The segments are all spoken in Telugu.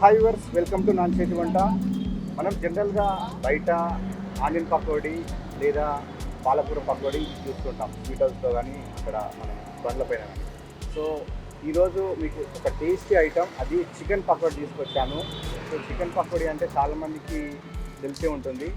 హాయ్ వర్స్ వెల్కమ్ టు నాన్ చేతి వంట మనం జనరల్గా బయట ఆనియన్ పకోడీ లేదా పాలకూర పకోడీ చూస్తుంటాం. స్వీట్ హౌస్లో కానీ ఇక్కడ మన బండ్లపైన కానీ సో ఈరోజు మీకు ఒక టేస్టీ ఐటమ్ అది చికెన్ పకోడీ తీసుకొచ్చాను. సో చికెన్ పకోడీ అంటే చాలామందికి తెలిసే ఉంటుంది.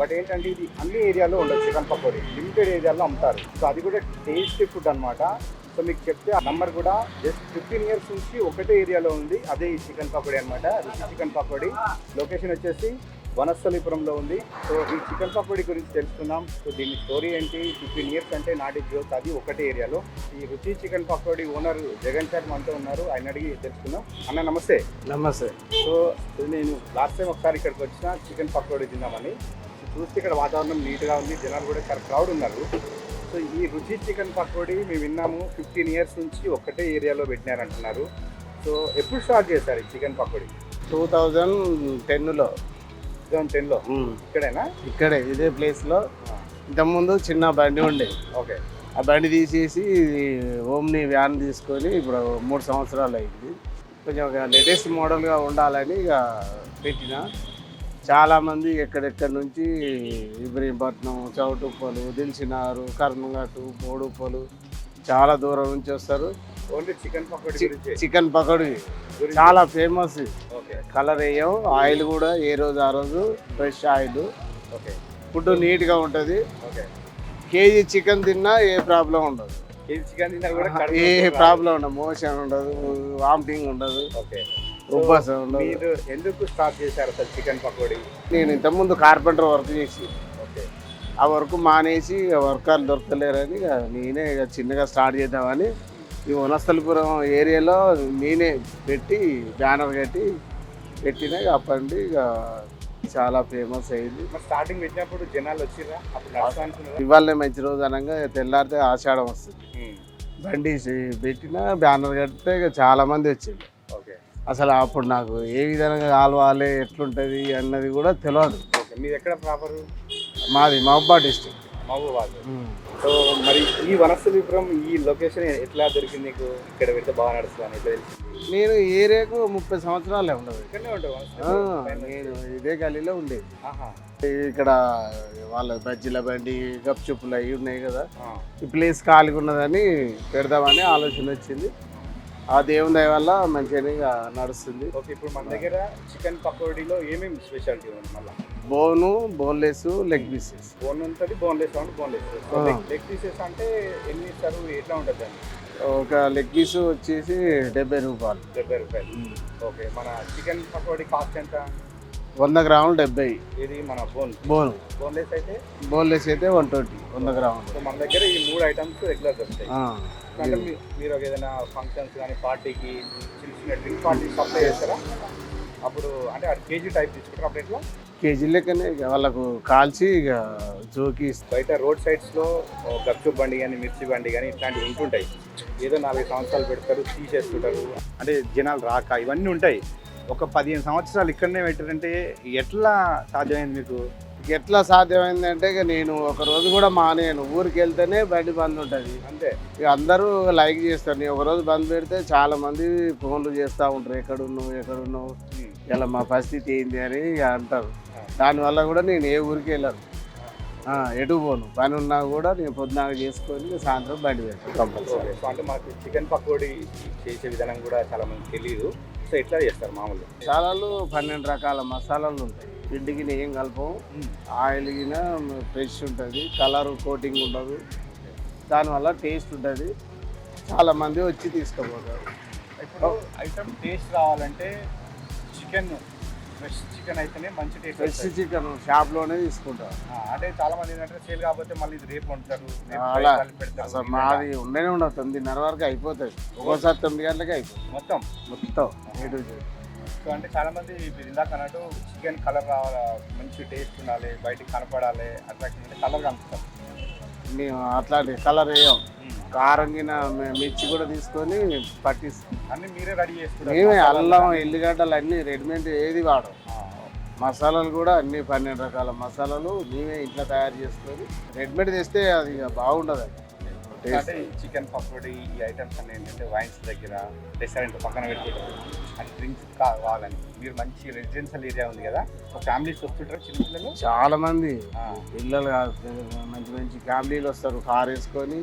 బట్ ఏంటంటే ఇది అన్ని ఏరియాలో ఉండదు చికెన్ పకోడీ. లిమిటెడ్ ఏరియాలో అమ్ముతారు. సో అది కూడా టేస్టీ ఫుడ్ అనమాట సో మీకు చెప్తే ఆ నంబర్ కూడా జస్ట్ ఫిఫ్టీన్ ఇయర్స్ నుంచి ఒకటే ఏరియాలో ఉంది. అదే ఈ చికెన్ పకోడీ అనమాట రుచి చికెన్ పకోడీ. లొకేషన్ వచ్చేసి వనస్థలిపురంలో ఉంది. సో ఈ చికెన్ పకోడీ గురించి తెలుసుకుందాం. సో దీని స్టోరీ ఏంటి? ఫిఫ్టీన్ ఇయర్స్ అంటే నాటి గ్రోత్ అది ఒకటే ఏరియాలో. ఈ Ruchi chicken pakoda owner Jagan sir మనతో ఉన్నారు. ఆయన అడిగి తెలుసుకుందాం. అన్న నమస్తే. నమస్తే. సో నేను లాస్ట్ టైం ఒకసారి ఇక్కడికి వచ్చిన చికెన్ పకోడీ సో చూస్తే ఇక్కడ వాతావరణం నీట్గా ఉంది. జనాలు కూడా చాలా క్రౌడ్ ఉన్నారు. సో ఈ రుచి చికెన్ పకోడీ మేము విన్నాము. ఫిఫ్టీన్ ఇయర్స్ నుంచి ఒక్కటే ఏరియాలో పెట్టినారంటున్నారు. సో ఎప్పుడు స్టార్ట్ చేశారు ఈ చికెన్ పకోడీ? టూ థౌజండ్ టెన్లో. టూ థౌసండ్ టెన్లో? ఇక్కడేనా? ఇక్కడే ఇదే ప్లేస్లో. ఇంతకుముందు చిన్న బండి ఉండే. ఓకే. ఆ బండి తీసేసి ఓమ్ని వ్యాన్ తీసుకొని ఇప్పుడు మూడు సంవత్సరాలు అయింది. కొంచెం ఒక లేటెస్ట్ మోడల్గా ఉండాలని ఇక పెట్టిన. చాలామంది ఎక్కడెక్కడి నుంచి ఇబ్రహీంపట్నం చౌటుప్పలు దిల్చినారు కర్మఘాటు బోడుప్పలు చాలా దూరం నుంచి వస్తారు. Only chicken pakoda chicken pakoda. చాలా ఫేమస్. కలర్ వేయం ఆయిల్ కూడా ఏ రోజు ఆ రోజు ఫ్రెష్ ఆయిల్. ఓకే. ఫుడ్ నీట్గా ఉంటుంది. కేజీ చికెన్ తిన్నా ఏ ప్రాబ్లం ఉండదు. ఏ. ప్రాబ్లం ఉండదు. మోషన్ ఉండదు వామిటింగ్ ఉండదు. ఉండదు. మీరు ఎందుకు స్టార్ట్ చేశారు అసలు చికెన్ పకోడీ? నేను ఇంతకుముందు కార్పెంటర్ వర్క్ చేసి. ఆ వర్క్ మానేసి వర్కర్లు దొరకలేరని ఇక నేనే ఇక చిన్నగా స్టార్ట్ చేద్దామని ఈ వనస్థలిపురం ఏరియాలో నేనే పెట్టి బ్యానర్ కట్టి పెట్టిన అప్పటి నుండి ఇక చాలా ఫేమస్ అయింది. స్టార్టింగ్ పెట్టినప్పుడు జనాలు అనుకున్నారా ఇవాళ మంచి రోజు అనగా తెల్లారితే ఆషాఢం వస్తుంది. ఉమ్, బండి పెట్టిన బ్యానర్ కడితే ఇక చాలా మంది వచ్చింది అసలు అప్పుడు నాకు ఏ విధంగా కాలవాలి ఎట్లుంటుంది అన్నది కూడా తెలియదు ఓకే మీరు ఎక్కడ ప్రాపర్? మాది మహబా డిస్టిక్ మహబూబాద్ సో మరి ఈ వనస్థలిపురం ఈ లొకేషన్ ఎట్లా దొరికింది నీకు? ఇక్కడ పెడితే బాగా నడుస్తుంది ఎట్లా తెలిసింది? నేను ఏరియాకు ముప్పై సంవత్సరాలే ఉండదు. ఇక్కడనే ఉంటావు. నేను ఇదే గలీలో ఉండేది. ఇక్కడ వాళ్ళ బజ్జీల బండి గప్చుప్పులు అవి ఉన్నాయి కదా. ఈ ప్లేస్ ఖాళీగా ఉన్నదని పెడదామని ఆలోచన వచ్చింది. ఆ దేవుని దయ వల్ల మంచిగానే నడుస్తుంది. ఓకే ఇప్పుడు మన దగ్గర చికెన్ పకోడీలో ఏమేమి స్పెషాలిటీ ఉంది మళ్ళీ? Bone boneless leg pieces. Bone ఉంటుంది బోన్లెస్ ఉంటుంది బోన్లెస్. లెగ్ పీసెస్ అంటే ఎన్ని ఇస్తారు ఎట్లా ఉంటుంది అండి ఒక లెగ్ పీస్ వచ్చేసి డెబ్బై రూపాయలు. డెబ్బై రూపాయలు. ఓకే మన చికెన్ పకోడీ కాస్ట్ ఎంత? వంద గ్రాములు డెబ్బై. ఇది మన బోన్. బోను. బోన్లెస్ అయితే? బోన్లెస్ అయితే వన్ ట్వంటీ వంద గ్రాములు. మన దగ్గర ఈ మూడు ఐటమ్స్ రెగ్యులర్ దొరుకుతాయి అంటే మీరు ఒక ఏదైనా ఫంక్షన్స్ కానీ పార్టీకి చిన్న చిన్న డ్రింక్ పార్టీ సప్లై చేస్తారా? అప్పుడు అంటే అది కేజీ టైప్ తీసుకుంటారు అప్పుడు ఎట్లా కేజీ లెక్కనే ఇక వాళ్ళకు కాల్చి ఇక జోకి బయట రోడ్ సైడ్స్లో గప్చు బండి కానీ మిర్చి బండి కానీ ఇట్లాంటివి ఉంటుంటాయి. ఏదో నాలుగు సంవత్సరాలు పెడతారు తీసేస్తుంటారు. అంటే జనాలు రాక ఇవన్నీ ఉంటాయి. ఒక పదిహేను సంవత్సరాలు ఇక్కడనే పెట్టారంటే ఎట్లా సాధ్యమైంది మీకు? ఎట్లా సాధ్యమైందంటే ఇక నేను ఒక రోజు కూడా మానేను ఊరికి వెళ్తేనే బండి బంద్ ఉంటుంది అంతే ఇక అందరూ లైక్ చేస్తారు. నేను ఒక రోజు బంద్ పెడితే చాలా మంది ఫోన్లు చేస్తూ ఉంటారు. ఎక్కడున్నావు? ఎక్కడున్నావు. ఇలా మా పరిస్థితి ఏంది? అని ఇక అంటారు. దానివల్ల కూడా నేను ఏ ఊరికి వెళ్ళను. ఎటు పోను. పని ఉన్నా కూడా నేను పొద్దునాక చేసుకొని సాయంత్రం బండి పెడతాను. కంపల్సరీ. అంటే మనకు చికెన్ పకోడీ చేసే విధానం కూడా చాలా మంది తెలియదు సో ఎట్లా చేస్తారు మామూలుగా? మసాలాలు పన్నెండు రకాల మసాలాలు ఉంటాయి. పిండికి ఏం కలపం. ఆయిల్ గిన ఫ్రెష్ ఉంటుంది కలర్ కోటింగ్ ఉండదు. దానివల్ల టేస్ట్ ఉంటుంది. చాలా మంది వచ్చి తీసుకుపోతారు. ఇప్పుడు ఐటమ్ టేస్ట్ రావాలంటే చికెన్ ఫ్రెష్ చికెన్ అయితేనే మంచి టేస్ట్ ఫ్రెష్ చికెన్ షాప్లోనే తీసుకుంటారు. అంటే చాలా మంది ఏంటంటే సేల్ కాకపోతే మళ్ళీ ఇది రేపు పెడతారు. అసలు మాది ఉండనే ఉండదు తొమ్మిదిన్నర వరకు అయిపోతుంది. ఒక్కోసారి తొమ్మిది గంటలకి అయిపోతుంది. మొత్తం? మొత్తం ఏ టు జెడ్. సో అంటే చాలా మంది ఇప్పుడు ఇందాక అన్నట్టు చికెన్ కలర్ రావాలి? మంచి టేస్ట్ ఉండాలి బయటికి కనపడాలి అట్రాక్షన్ అంటే కలర్ కనిపిస్తాం మేము అట్లాంటి కలర్ వేయం కారం గిన మి- మిర్చి కూడా తీసుకొని పట్టిస్తాం అన్ని మీరే రెడీ చేసుకుంటారు మేమే అల్లం. ఎల్లిగడ్డలు అన్నీ రెడీమేడ్ ఏది వాడం మసాలాలు కూడా అన్ని పన్నెండు రకాల మసాలాలు మేమే ఇంట్లో తయారు చేసుకొని రెడీమేడ్ తెస్తే అది బాగుండదు అంటే చికెన్ పకోడీ ఈ ఐటమ్స్ అన్ని ఏంటంటే వైన్స్ దగ్గర రెస్టారెంట్ పక్కన పెట్టుకుంటారు అది డ్రింక్స్ కావాలని. మీరు మంచి రెసిడెన్షియల్ ఏరియా ఉంది కదా ఒక ఫ్యామిలీస్ వస్తుంటారు చిన్నపిల్లలు? చాలా మంది. పిల్లలు మంచి మంచి ఫ్యామిలీలు వస్తారు కార్ వేసుకొని.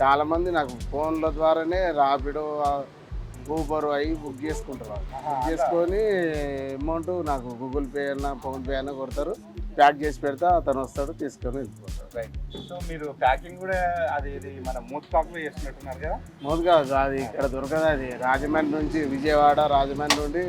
చాలా మంది నాకు ఫోన్ల ద్వారానే రాపిడో ఊబర్ అవి బుక్ చేసుకుంటారు బుక్ చేసుకొని అమౌంట్ నాకు గూగుల్ పే అయినా ఫోన్ పే అయినా కొడతారు. ప్యాక్ చేసి పెడితే అతను వస్తాడు తీసుకొని వెళ్ళిపోతాడు. రైట్ సో మీరు ప్యాకింగ్ కూడా అది ఇది మన మూత్ స్టాక్లో చేస్తున్నట్టున్నారు కదా? మొదలుగా అది ఇక్కడ దొరకదు అది. రాజమండ్రి నుంచి విజయవాడ రాజమండ్రి నుండి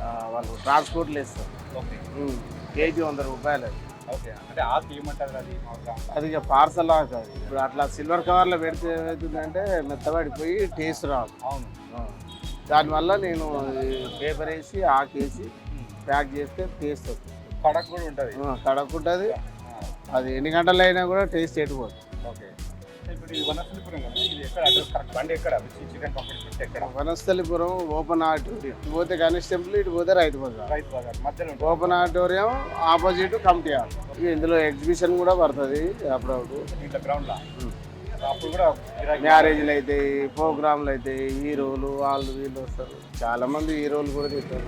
ఆ, వాళ్ళు ట్రాన్స్పోర్ట్లు ఇస్తారు ఓకే ఉమ్, కేజీ వంద రూపాయలు అది. ఓకే అంటే ఆకు ఏమంటారు అది మామూలుగా. అది ఇక పార్సల్ కాదు. ఇప్పుడు అట్లా సిల్వర్ కవర్లో పెడితే ఏమవుతుందంటే మెత్తబడిపోయి టేస్ట్ రాదు. అవును. ఆ. దానివల్ల నేను పేపర్ వేసి ఆకేసి ఉమ్, ప్యాక్ చేస్తే టేస్ట్ వస్తుంది. కడక్ కూడా ఉంటుంది. ఆ, కడక్కుంటుంది అది ఎన్ని గంటలు అయినా కూడా టేస్ట్ ఎట్టుకోదు ఓకే. Vanasthalipuram open auditorium. ఇటు పోతే గణేష్ టెంపుల్ ఇటు పోతే రైతు బజార్. రైతు బజార్ మధ్యలో ఉంటుంది. Open auditorium opposite committee hall ఇందులో ఎగ్జిబిషన్ కూడా పడుతుంది అప్పుడప్పుడు. ఇట్లా అప్పుడు కూడా మ్యారేజ్లు అవుతాయి ప్రోగ్రాంలు అవుతాయి హీరోలు వాళ్ళు వీళ్ళు వస్తారు. చాలా మంది హీరోలు కూడా తింటారు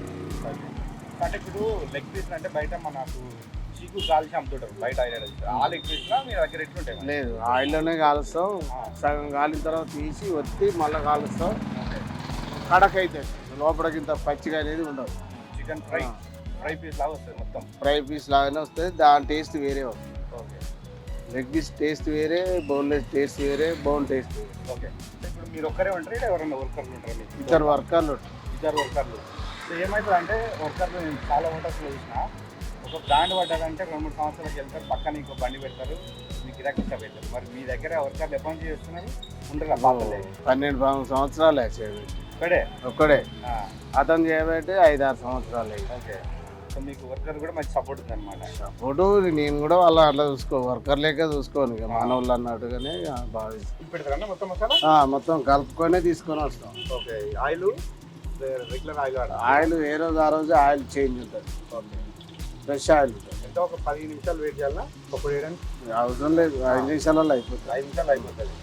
అంటే ఇప్పుడు లెగ్ పీస్ అంటే బయట మనకు చీకు కాల్చి అమ్ముతుంటారు బయట ఐడియా ఆ లెగ్ పీస్ మీ దగ్గర ఎట్లుంటాయి? లేదు ఆయిల్లోనే కాలుస్తాం. సగం కాలిన తర్వాత తీసి ఒత్తి మళ్ళీ కాలుస్తాం. కడక్ అవుతుంది లోపలికి ఇంత పచ్చిగా అనేది ఉండదు. చికెన్ ఫ్రై ఫ్రై పీస్ లాగా వస్తుంది మొత్తం? ఫ్రై పీస్ లాగానే వస్తుంది. దాని టేస్ట్ వేరే వస్తుంది. ఓకే. లెగ్ పీస్ టేస్ట్ వేరే బోన్లెస్ టేస్ట్ వేరే బోన్ టేస్ట్ వేరే. ఓకే. ఇప్పుడు మీరు ఒక్కరే ఉంటారు ఎవరైనా వర్కర్లు ఉంటారు ఇద్దరు వర్కర్లు. ఇద్దరు వర్కర్లు సో ఏమవుతుంది అంటే వర్కర్లు నేను చాలా హోటల్స్లో చూసిన. ఒక బ్రాండ్ పడ్డారంటే రెండు మూడు సంవత్సరాలకు వెళ్తారు పక్కన ఇంకో బండి పెడతారు మీకు గిరాకీ పెడతారు మరి మీ దగ్గర వర్కర్లు ఎప్పటి చేస్తున్నారు? ఉండరు పన్నెండు సంవత్సరాలు ఇక్కడే ఒక్కడే? ఆ, అతను చేయబట్టి ఐదు ఆరు సంవత్సరాలు. ఓకే. సో మీకు వర్కర్ కూడా మంచి సపోర్ట్ ఉంది. అనమాట సపోర్టు నేను కూడా వాళ్ళ అట్లా చూసుకో వర్కర్ లేక చూసుకోను ఇక. మనోళ్ళు అన్నట్టుగానే. పెడతారన్నా మొత్తం మొత్తం కలుపుకొనే తీసుకొని వస్తాం. Okay. Oil? Regular oil oil ఏ రోజు ఆ రోజు ఆయిల్ చేంజ్ ఉంటుంది. ఫ్రెష్ ఆయిల్ ఉంటుంది. ఎంత ఒక పది నిమిషాలు వెయిట్ చేయాలా? పప్పు వేయడానికి అవసరం లేదు. ఐదు నిమిషాలలో అయిపోతుంది. ఐదు నిమిషాలు అయిపోతుంది.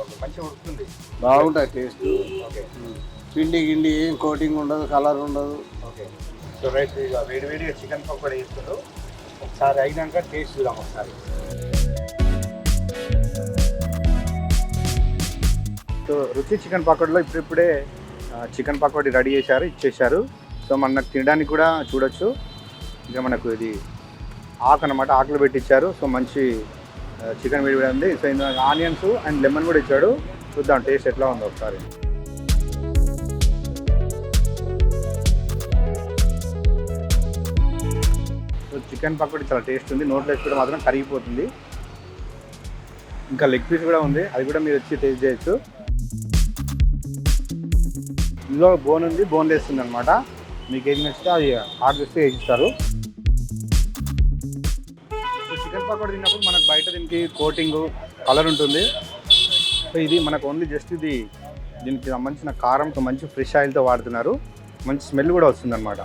ఓకే మంచిగా ఉడుకుతుంది. బాగుంటుంది టేస్ట్ ఓకే. పిండి గిండి ఏం కోటింగ్ ఉండదు కలర్ ఉండదు. ఓకే. సో రైట్ వేడి వేడిగా చికెన్ పకోడీ వేస్తున్నారు ఒకసారి అయినాక టేస్ట్ చూద్దాం ఒకసారి. సో రుచి చికెన్ పకోడీలో ఇప్పుడిప్పుడే చికెన్ పకోడీ రెడీ చేశారు ఇచ్చేశారు. సో మనకు తినడానికి కూడా చూడొచ్చు. ఇంకా మనకు ఇది ఆకు అనమాట ఆకులు పెట్టించారు సో మంచి చికెన్ వేడి ఉంది. సో ఇందులో ఆనియన్స్ అండ్ లెమన్ కూడా ఇచ్చాడు. చూద్దాం టేస్ట్ ఎట్లా ఉందో ఒకసారి. సో చికెన్ పకోడీ చాలా టేస్ట్ ఉంది. నోట్లో కూడా మాత్రం కరిగిపోతుంది. ఇంకా లెగ్ పీస్ కూడా ఉంది. అది కూడా మీరు వచ్చి టేస్ట్ చేయొచ్చు. ఇందులో బోన్ ఉంది బోన్ వేస్తుంది అనమాట మీకు ఏం నచ్చితే అది ఆర్డర్ చేస్తే వేసిస్తారు చికెన్ పకోడీ తిన్నప్పుడు మనకు బయట దీనికి కోటింగ్ కలర్ ఉంటుంది. సో ఇది మనకు ఓన్లీ జస్ట్ ఇది దీనికి సంబంధించిన కారంతో మంచి ఫ్రెష్ ఆయిల్తో వాడుతున్నారు. మంచి స్మెల్ కూడా వస్తుంది అనమాట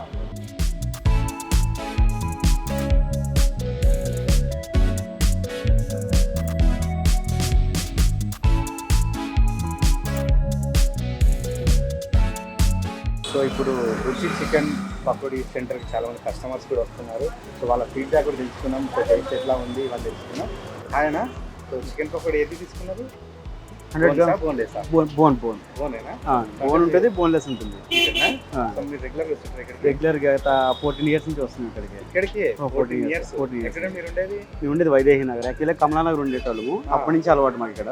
సో ఇప్పుడు రుచి చికెన్ పకోడీ సెంటర్కి చాలా మంది కస్టమర్స్ కూడా వస్తున్నారు. సో వాళ్ళ ఫీడ్బ్యాక్ కూడా తెలుసుకున్నాం సో టేస్ట్ ఎట్లా ఉంది వాళ్ళు తెలుసుకున్నాం ఆయన? సో చికెన్ పకోడీ ఏది తీసుకున్నారు? Hundred grams. Boneless bone bone bone. బోనేనా bone ఉంటుంది బోన్లెస్ ఉంటుంది. రెగ్యులర్గా ఫోర్టీన్ ఇయర్స్ నుంచి వస్తుంది ఇక్కడికి. ఇక్కడికి? 14 ఫోర్టీన్ ఇయర్స్ 14 years. ఎక్కడ మీరు ఉండేది? మేము ఉండేది వైదేహి నగర్. యాక్చువల్లీ కమలానగర్ ఉండేటోళ్ళము. అప్పటి నుంచి అలవాటు మాకు ఇక్కడ.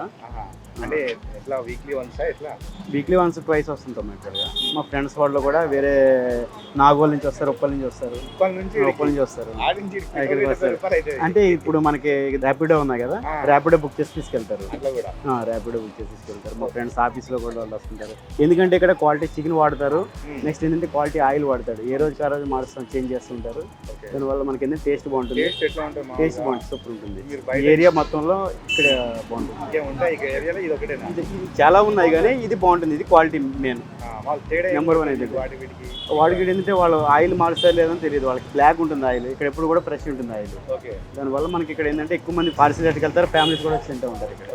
అంటే ఎట్లా వీక్లీ వన్సా ఎట్లా? వీక్లీ వన్స్ ట్వైస్ వస్తుంటాం ఇక్కడ. మా ఫ్రెండ్స్ వాళ్ళు కూడా వేరే నాగోల్ నుంచి వస్తారు ఉప్పల్ నుంచి వస్తారు. ఉప్పల్ నుంచి ఉప్పల్ నుంచి వస్తారు. ఇక్కడికి వస్తారు. అంటే ఇప్పుడు మనకి ర్యాపిడో ఉన్నాయి కదా. ర్యాపిడో బుక్ చేసి తీసుకెళ్తారు. ర్యాపిడో బుక్ చేసి తీసుకెళ్తారు. మా ఫ్రెండ్స్ ఆఫీస్లో కూడా వాళ్ళు వస్తుంటారు. ఎందుకంటే ఇక్కడ క్వాలిటీ చికెన్ వాడతారు. నెక్స్ట్ ఏంటంటే క్వాలిటీ ఆయిల్ వాడతాడు ఏ రోజు ఆ రోజు మారుస్తాం చేంజ్ చేస్తుంటారు. దానివల్ల మనకి ఏంటంటే టేస్ట్ బాగుంటుంది. టేస్ట్? బాగుంటుంది. సూపర్ ఉంటుంది. ఏరియా మొత్తంలో ఇక్కడ బాగుంటుంది. ఇది ఒకటేనా చాలా ఉన్నాయి కానీ ఇది బాగుంటుంది. ఇది క్వాలిటీ మెయిన్ one ఉంటుంది అయితే. వాడికి ఏంటంటే వాళ్ళు ఆయిల్ మారుస్తారు లేదని తెలియదు. వాళ్ళకి బ్లాక్ ఉంటుంది ఆయిల్ ఇక్కడ ఎప్పుడు కూడా ఫ్రెష్ ఉంటుంది ఆయిల్ ఓకే. దానివల్ల మనకి ఇక్కడ ఏంటంటే ఎక్కువ మంది పార్సిల్ వెళ్తారు ఫ్యామిలీస్ కూడా తింటూ ఉంటారు ఇక్కడ.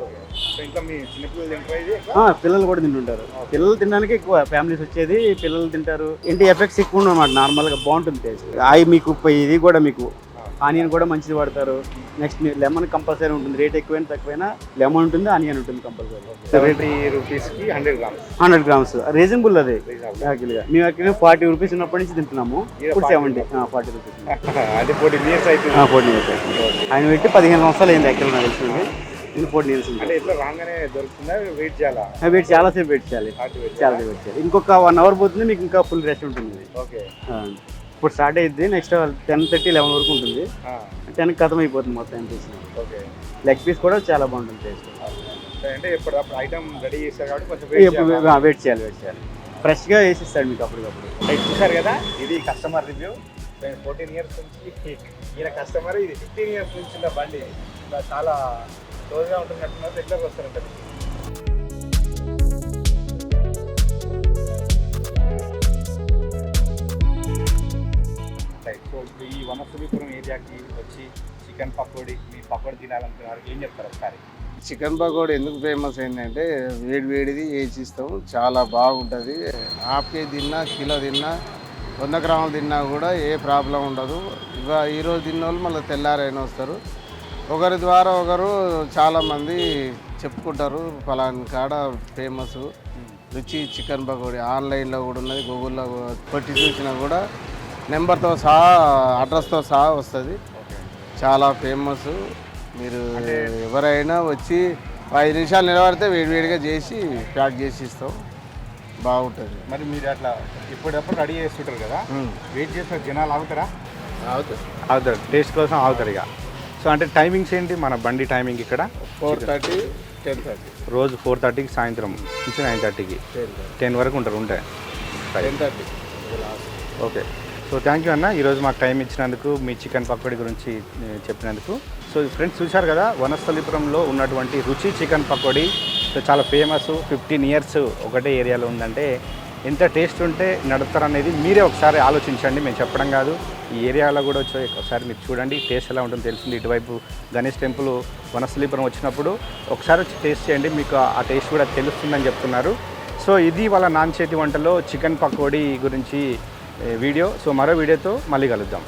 పిల్లలు కూడా తింటుంటారు. పిల్లలు తినడానికి ఎక్కువ ఫ్యామిలీస్ వచ్చేది పిల్లలు తింటారు. ఇంటి ఎఫెక్ట్స్ ఎక్కువ అనమాట నార్మల్గా బాగుంటుంది టేస్ట్ అవి మీకు ఇది కూడా మీకు ఆనియన్ కూడా మంచిది వాడతారు. నెక్స్ట్ లెమన్ కంపల్సరీ ఉంటుంది. రేట్ ఎక్కువైనా తక్కువైనా లెమన్ ఉంటుంది ఆనియన్ ఉంటుంది కంపల్సరీ సెవెంటీ రూపీస్కి hundred grams hundred grams reasonable అది. యాక్చువల్గా మేము యాక్చువల్గా ఫార్టీ రూపీస్ ఉన్నప్పటి నుంచి తింటున్నాము. ఇప్పుడు 40 సెవెంటీ ఫార్టీ రూపీస్ అంటే ఫోర్టీన్ ఇయర్స్ అవుతుంది ఫోర్టీ ఇయర్స్ ఆయన పెట్టి పదిహేను సంవత్సరాలు అయింది యాక్చువల్ నాకు తెలిసింది ఇది ఫోర్టీ ఇయర్స్ వెయిట్ చేయాలా? వెయిట్ చాలాసేపు వెయిట్ చేయాలి. హార్ట్ వెయిట్ చేయాలి? ఇంకొక వన్ అవర్ పోతుంది మీకు ఇంకా ఫుల్ రెస్ట్ ఉంటుంది. ఓకే ఇప్పుడు స్టార్ట్ అయ్యింది నెక్స్ట్ టెన్ థర్టీ లెవెన్ వరకు ఉంటుంది. టెన్ ఖతం అయిపోతుంది మొత్తం ఎంత ఓకే. లెగ్ పీస్ కూడా చాలా బాగుంటుంది టేస్ట్ అంటే ఐటమ్ రెడీ చేస్తారు కాబట్టి కొంచెం వెయిట్ చేయాలా? వెయిట్ చేయాలి ఫ్రెష్గా వేసిస్తాడు మీకు అప్పటికప్పుడు. చూసారు కదా ఇది కస్టమర్ రివ్యూ నేను ఫోర్టీన్ ఇయర్స్ నుంచి ఈయన కస్టమర్ ఇది ఫిఫ్టీన్ ఇయర్స్ నుంచి బండి. చాలా క్లోజ్గా ఉంటున్నట్టున్నారు రెగ్యులర్గా వస్తారంటారు రైట్ సో ఇప్పుడు ఈ వనస్థలిపురం ఏరియాకి వచ్చి చికెన్ పకోడీ మీ పకోడీ తినాలనుకున్నారు. ఏం చెప్తారు ఒకసారి? చికెన్ పకోడీ ఎందుకు ఫేమస్ అయిందంటే వేడి వేడిది వేసి ఇస్తాం చాలా బాగుంటుంది. హాఫ్ కేజీ తిన్నా కిలో తిన్నా వంద గ్రాములు తిన్నా కూడా ఏ ప్రాబ్లం ఉండదు. ఇవా ఈరోజు తిన్న వాళ్ళు మళ్ళీ తెల్లారైనా వస్తారు. ఒకరి ద్వారా ఒకరు చాలామంది చెప్పుకుంటారు ఫలాని కాడ ఫేమస్. రుచి చికెన్ పకోడీ ఆన్లైన్లో కూడా ఉన్నది గూగుల్లో కొట్టి చూసినా కూడా నెంబర్తో సహా అడ్రస్తో సహా వస్తుంది. చాలా ఫేమస్. మీరు ఎవరైనా వచ్చి ఐదు నిమిషాలు నిలబడితే వేడివేడిగా చేసి ప్యాక్ చేసి ఇస్తాం. బాగుంటుంది. మరి మీరు అట్లా ఇప్పుడప్పుడు రెడీ చేస్తుంటారు కదా? వెయిట్ చేసిన జనాలు ఆగుతారా? అవుతుంది ఆగుతారు. టేస్ట్ కోసం ఆగుతారు ఇక. సో అంటే టైమింగ్స్ ఏంటి? మన బండి టైమింగ్ ఇక్కడ. Four thirty ten thirty. రోజు ఫోర్ థర్టీకి సాయంత్రం నుంచి నైన్ థర్టీకి. Ten thirty. టెన్ వరకు ఉంటారు ఉంటాయి. Ten thirty. Okay. So thank you అన్న. ఈరోజు మాకు టైం ఇచ్చినందుకు మీ చికెన్ పకోడీ గురించి చెప్పినందుకు. సో ఫ్రెండ్స్ చూశారు కదా వనస్థలిపురంలో ఉన్నటువంటి రుచి చికెన్ పకోడీ. సో చాలా ఫేమస్ ఫిఫ్టీన్ ఇయర్స్ ఒకటే ఏరియాలో ఉందంటే ఎంత టేస్ట్ ఉంటే నడుపుతారనేది మీరే ఒకసారి ఆలోచించండి. మేము చెప్పడం కాదు. ఈ ఏరియాలో కూడా వచ్చి ఒకసారి మీరు చూడండి టేస్ట్ ఎలా ఉంటుందో తెలిసింది. ఇటువైపు గణేష్ టెంపుల్ వనస్థలిపురం వచ్చినప్పుడు ఒకసారి వచ్చి టేస్ట్ చేయండి. మీకు ఆ టేస్ట్ కూడా తెలుస్తుందని చెప్తున్నారు. సో ఇది వాళ్ళ నాన్ చేతి వంటలో చికెన్ పకోడీ గురించి వీడియో. సో మరో వీడియోతో మళ్ళీ కలుద్దాం.